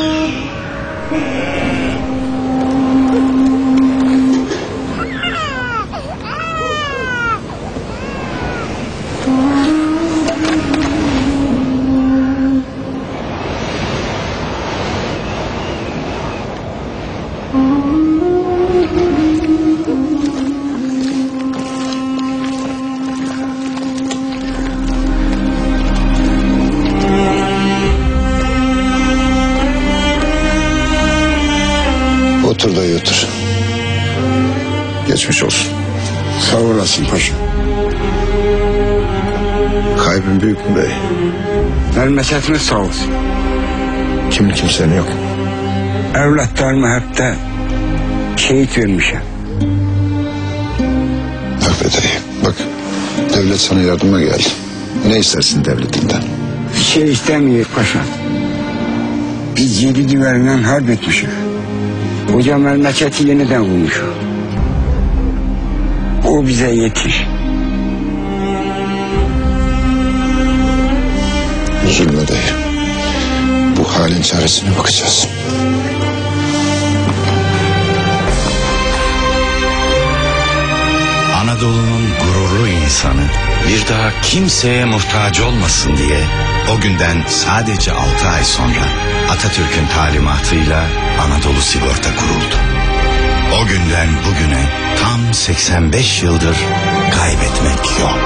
Oh. Otur dayı otur. Geçmiş olsun. Sağ olasın paşa. Kaybın büyük mü bey? Memleketimiz sağ olsun. Kimin kimsenin yok. Evlatlarımı hep de şehit vermişim. Bak be dayı bak. Devlet sana yardıma geldi. Ne istersin devletinden? Bir şey istemiyor paşa. Biz yedi düverinden harp etmişiz. Koca memleketi yeniden kurmuş. O bize yetir. Üzülme dayı. Bu halin çaresine bakacağız. Anadolu'nun gururlu insanı bir daha kimseye muhtaç olmasın diye o günden sadece 6 ay sonra Atatürk'ün talimatıyla Anadolu Sigorta kuruldu. O günden bugüne tam 85 yıldır kaybetmek yok.